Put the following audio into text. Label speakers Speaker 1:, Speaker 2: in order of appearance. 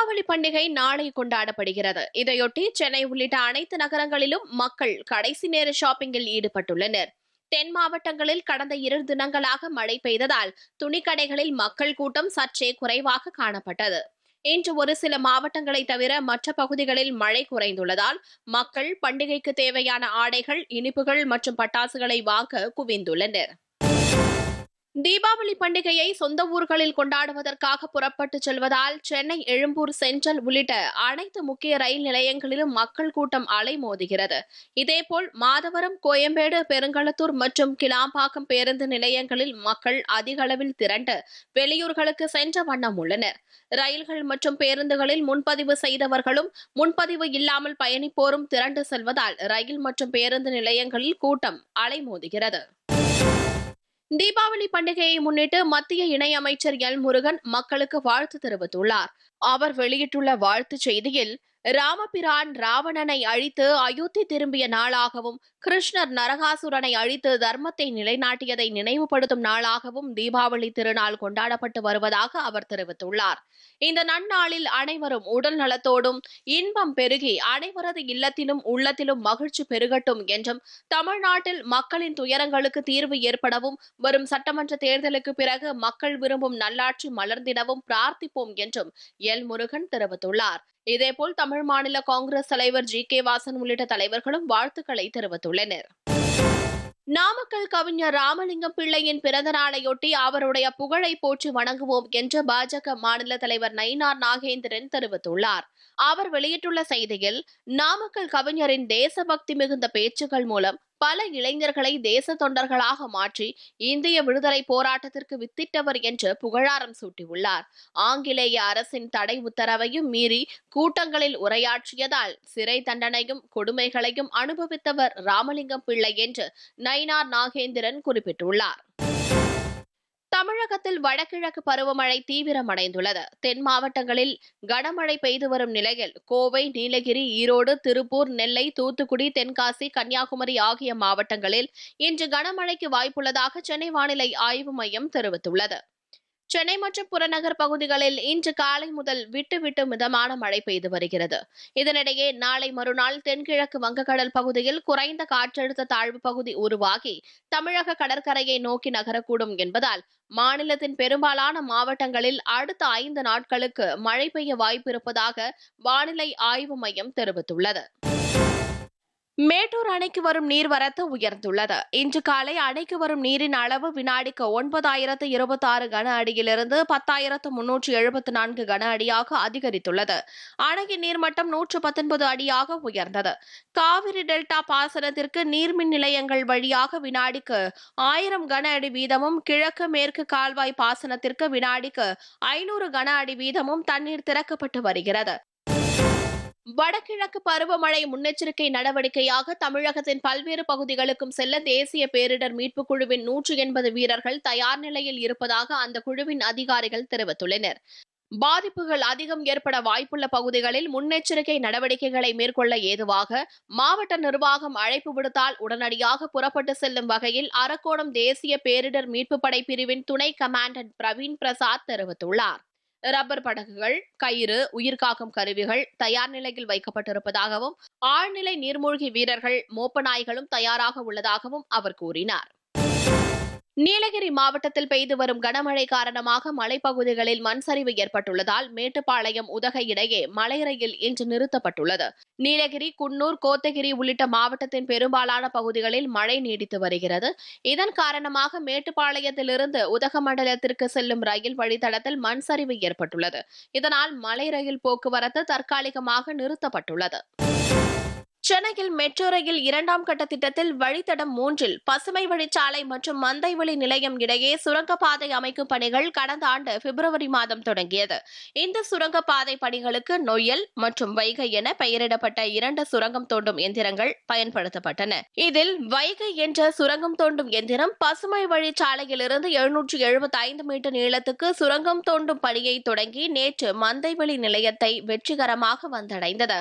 Speaker 1: தீபாவளி பண்டிகை நாளை கொண்டாடப்படுகிறது இதையொட்டி சென்னை உள்ளிட்ட அனைத்து நகரங்களிலும் மக்கள் கடைசி நேர ஷாப்பிங்கில் ஈடுபட்டுள்ளனர் தென் மாவட்டங்களில் கடந்த இரு தினங்களாக மழை பெய்ததால் துணிக்கடைகளில் மக்கள் கூட்டம் சற்றே குறைவாக காணப்பட்டது இன்று ஒரு சில மாவட்டங்களை தவிர மற்ற பகுதிகளில் மழை குறைந்துள்ளதால் மக்கள் பண்டிகைக்கு தேவையான ஆடைகள் இனிப்புகள் மற்றும் பட்டாசுகளை வாங்க குவிந்துள்ளனர் தீபாவளி பண்டிகையை சொந்த ஊர்களில் கொண்டாடுவதற்காக புறப்பட்டு செல்வதால் சென்னை எழும்பூர் சென்ட்ரல் உள்ளிட்ட அனைத்து முக்கிய ரயில் நிலையங்களிலும் மக்கள் கூட்டம் அலைமோதுகிறது இதேபோல் மாதவரம் கோயம்பேடு பெருங்களத்தூர் மற்றும் கிளாம்பாக்கம் பேருந்து நிலையங்களில் மக்கள் அதிக அளவில் திரண்டு வெளியூர்களுக்கு சென்ற வண்ணம் உள்ளனர் ரயில்கள் மற்றும் பேருந்துகளில் முன்பதிவு செய்தவர்களும் முன்பதிவு இல்லாமல் பயணிப்போரும் திரண்டு செல்வதால் ரயில் மற்றும் பேருந்து நிலையங்களில் கூட்டம் அலைமோதுகிறது தீபாவளி பண்டிகையை முன்னிட்டு மத்திய இணையமைச்சர் எல் முருகன் மக்களுக்கு வாழ்த்து தெரிவித்துள்ளார் அவர் வெளியிட்டுள்ள வாழ்த்துச் செய்தியில் ராமபிரான் ராவணனை அழித்து அயோத்தி திரும்பிய நாளாகவும் கிருஷ்ணர் நரகாசுரனை அழித்து தர்மத்தை நிலைநாட்டியதை நினைவுபடுத்தும் நாளாகவும் தீபாவளி திருநாள் கொண்டாடப்பட்டு வருவதாக அவர் தெரிவித்துள்ளார் இந்த நன்னாளில் அனைவரும் உடல் நலத்தோடும் இன்பம் பெருகி அனைவரது இல்லத்திலும் உள்ளத்திலும் மகிழ்ச்சி பெருகட்டும் என்றும் தமிழ்நாட்டில் மக்களின் துயரங்களுக்கு தீர்வு ஏற்படவும் வரும் சட்டமன்ற தேர்தலுக்கு பிறகு மக்கள் விரும்பும் நல்லாட்சி மலர்ந்திடவும் பிரார்த்திப்போம் என்றும் எல் முருகன் தெரிவித்துள்ளார் இதேபோல் தமிழ் மாநில காங்கிரஸ் தலைவர் ஜி கே வாசன் உள்ளிட்ட தலைவர்களும் வாழ்த்துக்களை தெரிவித்துள்ளனர் நாமக்கல் கவிஞர் ராமலிங்கம் பிள்ளையின் பிறந்த நாளையொட்டி அவருடைய புகழை போற்றி வணங்குவோம் என்று பாஜக மாநில தலைவர் நயினார் நாகேந்திரன் தெரிவித்துள்ளார் அவர் வெளியிட்டுள்ள செய்தியில் நாமக்கல் கவிஞரின் தேசபக்தி மிகுந்த பேச்சுகள் மூலம் பல இளைஞர்களை தேச தொண்டர்களாக மாற்றி இந்திய விடுதலை போராட்டத்திற்கு வித்திட்டவர் என்று புகழாரம் சூட்டியுள்ளார் ஆங்கிலேய அரசின் தடை உத்தரவையும் மீறி கூட்டங்களில் உரையாற்றியதால் சிறை தண்டனையும் கொடுமைகளையும் அனுபவித்தவர் ராமலிங்கம் பிள்ளை என்று நயினார் நாகேந்திரன் குறிப்பிட்டுள்ளார் தமிழகத்தில் வடகிழக்கு பருவமழை தீவிரமடைந்துள்ளது தென் மாவட்டங்களில் கனமழை பெய்து வரும் நிலையில் கோவை நீலகிரி ஈரோடு திருப்பூர் நெல்லை தூத்துக்குடி தென்காசி கன்னியாகுமரி ஆகிய மாவட்டங்களில் இன்று கனமழைக்கு வாய்ப்புள்ளதாக சென்னை வானிலை ஆய்வு மையம் தெரிவித்துள்ளது சென்னை மற்றும் புறநகர் பகுதிகளில் இன்று காலை முதல் விட்டு விட்டு மிதமான மழை பெய்து வருகிறது இதனிடையே நாளை மறுநாள் தென்கிழக்கு வங்கக்கடல் பகுதியில் குறைந்த காற்றழுத்த தாழ்வு பகுதி உருவாகி தமிழக கடற்கரையை நோக்கி நகரக்கூடும் என்பதால் மாநிலத்தின் பெரும்பாலான மாவட்டங்களில் அடுத்த ஐந்து நாட்களுக்கு மழை பெய்ய வாய்ப்பிருப்பதாக வானிலை ஆய்வு மையம் தெரிவித்துள்ளது மேட்டூர் அணைக்கு வரும் நீர்வரத்து உயர்ந்துள்ளது இன்று காலை அணைக்கு வரும் நீரின் அளவு வினாடிக்கு ஒன்பதாயிரத்து இருபத்தி ஆறு கன அடியிலிருந்து பத்தாயிரத்து முன்னூற்று எழுபத்தி நான்கு கன அடியாக அதிகரித்துள்ளது அணையின் நீர்மட்டம் நூற்று பத்தொன்பது அடியாக உயர்ந்தது காவிரி டெல்டா பாசனத்திற்கு நீர்மின் நிலையங்கள் வழியாக வினாடிக்கு ஆயிரம் கன அடி வீதமும் கிழக்கு மேற்கு கால்வாய் பாசனத்திற்கு வினாடிக்கு ஐநூறு கன அடி வீதமும் தண்ணீர் திறக்கப்பட்டு வருகிறது வடகிழக்கு பருவமழை முன்னெச்சரிக்கை நடவடிக்கையாக தமிழகத்தின் பல்வேறு பகுதிகளுக்கும் செல்ல தேசிய பேரிடர் மீட்புக் குழுவின் நூற்று எண்பது வீரர்கள் தயார் நிலையில் இருப்பதாக அந்த குழுவின் அதிகாரிகள் தெரிவித்துள்ளனர் பாதிப்புகள் அதிகம் ஏற்பட வாய்ப்புள்ள பகுதிகளில் முன்னெச்சரிக்கை நடவடிக்கைகளை மேற்கொள்ள ஏதுவாக மாவட்ட நிர்வாகம் அழைப்பு விடுத்தால் உடனடியாக புறப்பட்டு செல்லும் வகையில் அரக்கோணம் தேசிய பேரிடர் மீட்பு படை பிரிவின் துணை கமாண்டன்ட் பிரவீன் பிரசாத் தெரிவித்துள்ளார் ரப்பர் படகுகள் கயிறு உயிர்காக்கும் கருவிகள் தயார் நிலையில் வைக்கப்பட்டிருப்பதாகவும் ஆழ்நிலை நீர்மூழ்கி வீரர்கள் மோப்ப நாய்களும் தயாராக உள்ளதாகவும் அவர் கூறினார் நீலகிரி மாவட்டத்தில் பெய்து வரும் கனமழை காரணமாக மலைப்பகுதிகளில் மண் சரிவு ஏற்பட்டுள்ளதால் மேட்டுப்பாளையம் உதக இடையே மலை ரயில் இன்று நிறுத்தப்பட்டுள்ளது நீலகிரி குன்னூர் கோத்தகிரி உள்ளிட்ட மாவட்டத்தின் பெரும்பாலான பகுதிகளில் மழை நீடித்து வருகிறது இதன் காரணமாக மேட்டுப்பாளையத்திலிருந்து உதக மண்டலத்திற்கு செல்லும் ரயில் வழித்தடத்தில் மண் சரிவு ஏற்பட்டுள்ளது இதனால் மலை ரயில் போக்குவரத்து தற்காலிகமாக நிறுத்தப்பட்டுள்ளது சென்னையில் மெட்ரோ ரயில் இரண்டாம் கட்ட திட்டத்தில் வழித்தடம் மூன்றில் பசுமை வழிச்சாலை மற்றும் மந்தை வழி நிலையம் இடையே சுரங்கப்பாதை அமைக்கும் பணிகள் கடந்த ஆண்டு பிப்ரவரி மாதம் தொடங்கியது இந்த சுரங்கப்பாதை பணிகளுக்கு நொயல் மற்றும் வைகை என பெயரிடப்பட்ட இரண்டு சுரங்கம் தோண்டும் எந்திரங்கள் பயன்படுத்தப்பட்டன இதில் வைகை என்ற சுரங்கம் தோண்டும் எந்திரம் பசுமை வழிச்சாலையிலிருந்து எழுநூற்று எழுபத்தி ஐந்து மீட்டர் நீளத்துக்கு சுரங்கம் தோண்டும் பணியை தொடங்கி நேற்று வழி நிலையத்தை வெற்றிகரமாக வந்தடைந்தது